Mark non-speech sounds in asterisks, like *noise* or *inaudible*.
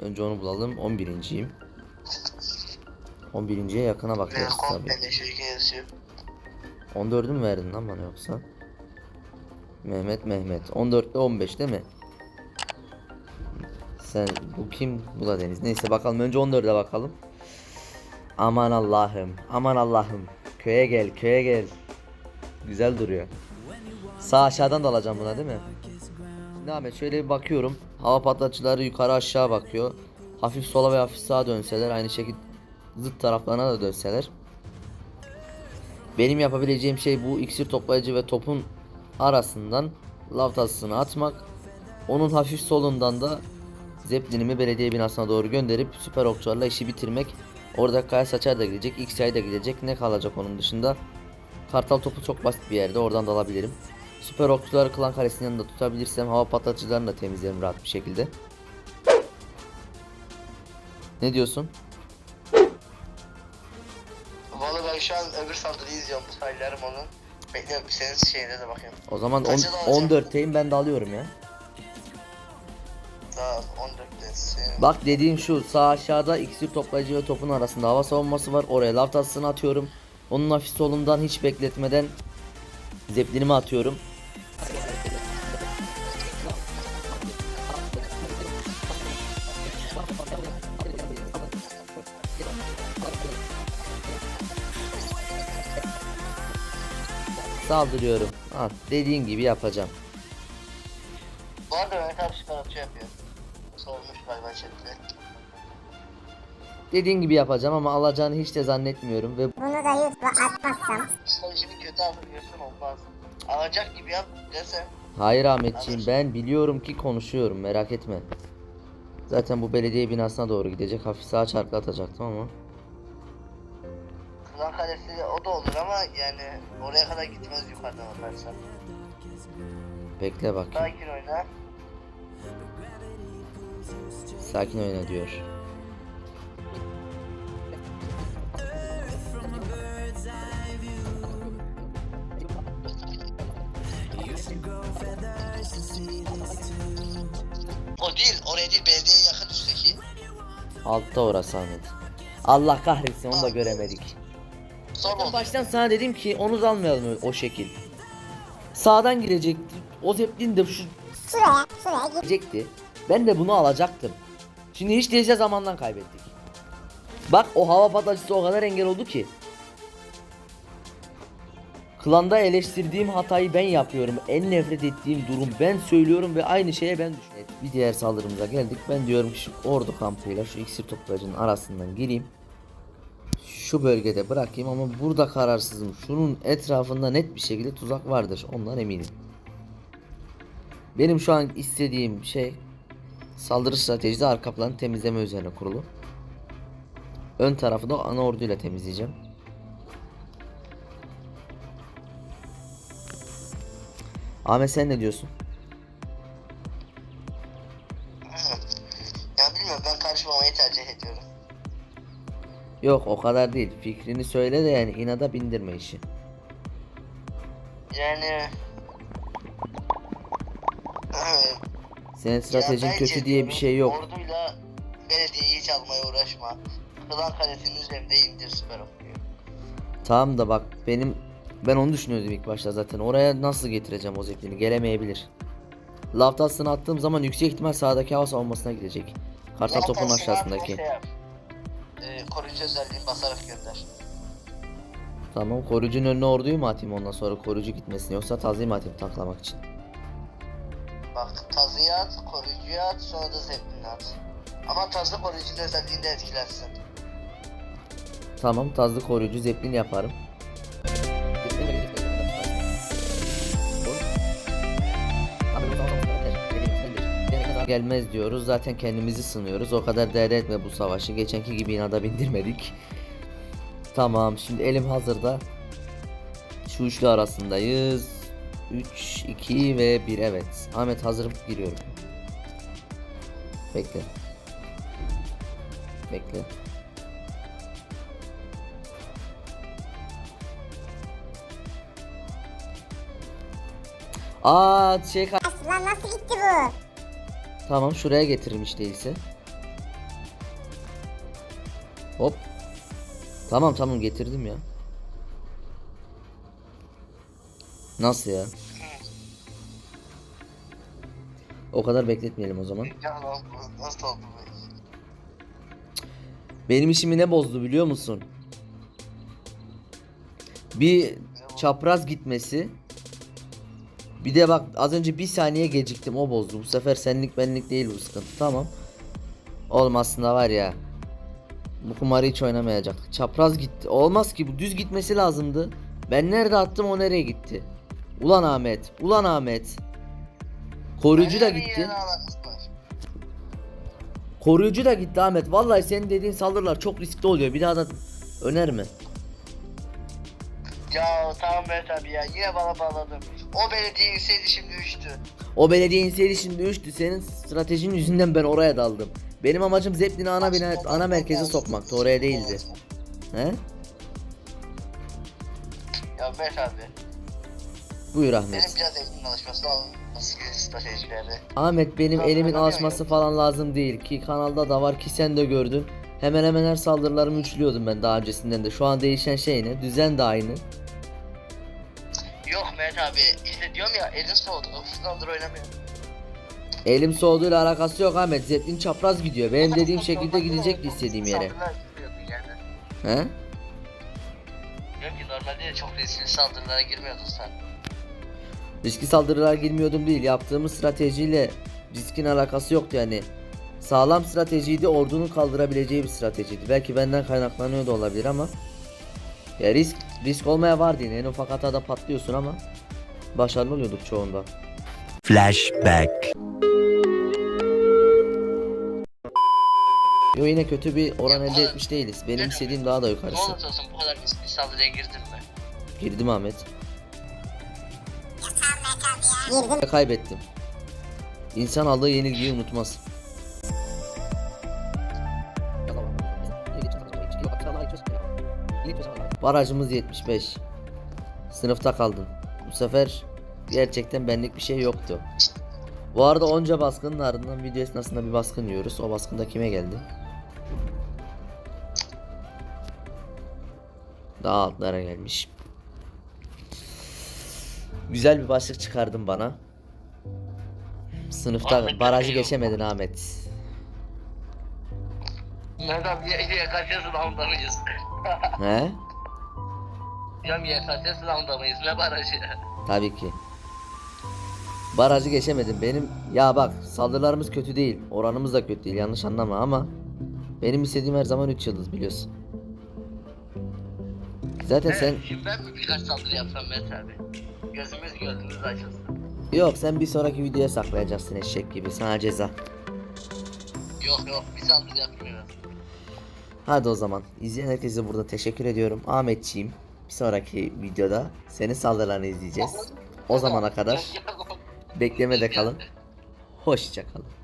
Önce onu bulalım. 11.yim. 11.ye yakına bakıyoruz tabii. şirket yazıyor. 14'ü mü verdin lan bana yoksa? Mehmet Mehmet. 14'te 15 değil mi? Sen bu kim? Bu da Deniz. Neyse bakalım önce 14'e bakalım. Aman Allah'ım. Aman Allah'ım. Köye gel, köye gel. Güzel duruyor. Sağ aşağıdan da alacağım buna değil mi? Şimdi Ahmet şöyle bir bakıyorum. Hava patlatıcıları yukarı aşağı bakıyor. Hafif sola ve hafif sağa dönseler aynı şekilde zıt taraflarına da dönseler. Benim yapabileceğim şey bu iksir toplayıcı ve topun arasından lav tasısını atmak. Onun hafif solundan da Zeppelin'imi belediye binasına doğru gönderip süper okçularla işi bitirmek. Orada Kaya Saçar da gidecek, XY da gidecek. Ne kalacak onun dışında? Kartal topu çok basit bir yerde. Oradan da alabilirim. Süper okçuları klan kalesinin yanında tutabilirsem hava patlatıcılarını da temizlerim rahat bir şekilde. Ne diyorsun? Valla ben şu an öbür saldırıyı izliyorum. Sayılarım onun. Bekle senin şeyine de bakayım. O zaman Kaçı da on- alacağım? 14'teyim ben de alıyorum ya. Daha 14'tesin. Bak dediğim şu sağ aşağıda iksir toplayıcı ve topun arasında hava savunması var. Oraya tasını atıyorum. Onun hafif solundan hiç bekletmeden zeplinimi atıyorum. Saldırıyorum. Ha, dediğin gibi yapacağım. Bu arada Mehmet abi süper atıyor yapıyor. Galiba chatte. Dediğin gibi yapacağım ama alacağını hiç de zannetmiyorum ve Bunu da YouTube'a atmazsam Psikolojimi kötü alıyorsun olmaz. Alacak gibi yap desen. Hayır Ahmetciğim ben biliyorum ki konuşuyorum merak etme. Zaten bu belediye binasına doğru gidecek. Hafif sağa çarklatacaktım ama. Klan kalesi o da olur ama yani oraya kadar gitmez yukarıdan atarsan. Bekle bakayım. Sakin oyna. Sakin oyna diyor. O değil oraya değil belediyeye yakın üstteki. Altta orası Ahmet. Allah kahretsin onu da göremedik. Son Ben oldu. baştan sana dedim ki onu almayalım o- o şekil. Sağdan girecekti. O zeplin de şu şuraya şuraya git. girecekti. Ben de bunu alacaktım. Şimdi hiç değilse zamandan kaybettik. Bak o hava patlatıcısı o kadar engel oldu ki. Klanda eleştirdiğim hatayı ben yapıyorum. En nefret ettiğim durum ben söylüyorum ve aynı şeye ben düşünüyorum. Bir diğer saldırımıza geldik. Ben diyorum ki şu ordu kampıyla şu iksir toplayıcının arasından gireyim. Şu bölgede bırakayım ama burada kararsızım. Şunun etrafında net bir şekilde tuzak vardır. Ondan eminim. Benim şu an istediğim şey saldırı stratejisi arka planı temizleme üzerine kurulu. Ön tarafı da ana orduyla temizleyeceğim. Ahmet sen ne diyorsun? Yok o kadar değil. Fikrini söyle de yani inada bindirme işi. Yani... Senin stratejin bence kötü diye bir şey yok. Orduyla belediyeyi hiç almaya uğraşma. Klan kalesinin üzerinde indir süper okuyor. Tamam da bak benim ben onu düşünüyordum ilk başta zaten. Oraya nasıl getireceğim o zeplini? Gelemeyebilir. Laftasını attığım zaman yüksek ihtimal sağdaki hava savunmasına gidecek. Kartal topun aşağısındaki. Şey yap. Ee, koruyucu özelliğini basarak gönder. Tamam koruyucunun önüne orduyu mu atayım ondan sonra koruyucu gitmesin yoksa tazim atayım tanklamak için. Bak tazıyı at, koruyucuyu at, sonra da zeplini at. Ama tazı koruyucunun özelliğini de etkilersin. Tamam tazlı koruyucu zeplin yaparım. Gelmez diyoruz. Zaten kendimizi sınıyoruz. O kadar değer etme bu savaşı. Geçenki gibi inada bindirmedik. Tamam şimdi elim hazırda. Şu üçlü arasındayız. 3, 2 ve 1 evet. Ahmet hazırım giriyorum. Bekle. Bekle. Aa şey Lan nasıl gitti bu? Tamam şuraya getirmiş değilse. Hop. Tamam tamam getirdim ya. Nasıl ya? O kadar bekletmeyelim o zaman. Benim işimi ne bozdu biliyor musun? Bir çapraz gitmesi. Bir de bak az önce bir saniye geciktim o bozdu. Bu sefer senlik benlik değil bu sıkıntı. Tamam. Olmasında var ya. Bu kumarı hiç oynamayacak. Çapraz gitti. Olmaz ki bu düz gitmesi lazımdı. Ben nerede attım o nereye gitti? Ulan Ahmet. Ulan Ahmet. Koruyucu da gitti. Koruyucu da gitti Ahmet. Vallahi senin dediğin saldırılar çok riskli oluyor. Bir daha da önerme. Ya tamam Mehmet abi ya yine bana bağladın. O belediye inseydi şimdi üçtü. O belediye inseydi şimdi üçtü. Senin stratejinin yüzünden ben oraya daldım. Benim amacım Zeppelin'i ana bina, ana merkeze sokmaktı. Oraya değildi. He? Ya Mehmet abi. Buyur Benim Ahmet. biraz elimin alışması lazım. Nasıl stratejileri. Ahmet benim Tamam, elimin tamam, alışması falan lazım değil ki kanalda da var ki sen de gördün. Hemen hemen her saldırılarımı üçlüyordum ben daha öncesinden de. Şu an değişen şey ne? Düzen de aynı. Yok Mehmet abi işte diyorum ya elin soğudu. Uzundandır oynamıyor. Elim soğuduğuyla alakası yok Ahmet. Zeppelin çapraz gidiyor. Benim dediğim şekilde gidecekti istediğim yere. Saldırılar girmiyordun yani. He? Diyorum ki normalde de çok riskli saldırılara girmiyordun sen. Riskli saldırılar girmiyordum değil. Yaptığımız stratejiyle riskin alakası yoktu yani. Sağlam stratejiydi, ordunun kaldırabileceği bir stratejiydi. Belki benden kaynaklanıyor da olabilir ama ya risk risk olmaya vardı yine. En ufak hatada patlıyorsun ama başarılı oluyorduk çoğunda. Flashback. Yo yine kötü bir oran elde etmiş değiliz. Benim istediğim daha da Ne yukarısı. olursa olsun bu kadar riskli saldırıya girdin mi? Girdim Ahmet. Girdim. Ve kaybettim. İnsan aldığı yenilgiyi unutmaz. Barajımız 75. Sınıfta kaldım. Bu sefer gerçekten benlik bir şey yoktu. Bu arada onca baskının ardından video esnasında bir baskın yiyoruz. O baskında kime geldi? Daha altlara gelmiş. Güzel bir başlık çıkardın bana. Sınıfta Ahmet barajı yapıyor. geçemedin Ahmet. Abi YKS sınavında mıyız? He? *laughs* Diyorum YKS sınavında mıyız? Ne barajı? Tabii ki. Barajı geçemedim. Benim ya bak saldırılarımız kötü değil. Oranımız da kötü değil. Yanlış anlama ama benim istediğim her zaman 3 yıldız biliyorsun. Zaten sen Evet, şimdi ben mi birkaç saldırı yapsam Mehmet abi? Gözümüz gözümüz açılsın. yok sen bir sonraki videoya saklayacaksın eşek gibi. Sana ceza. Yok yok bir saldırı yapmıyoruz. Hadi o zaman. İzleyen herkese burada teşekkür ediyorum. Ahmetçiğim. Bir sonraki videoda senin saldırılarını izleyeceğiz. O zamana kadar *laughs* beklemede kalın. Hoşça kalın.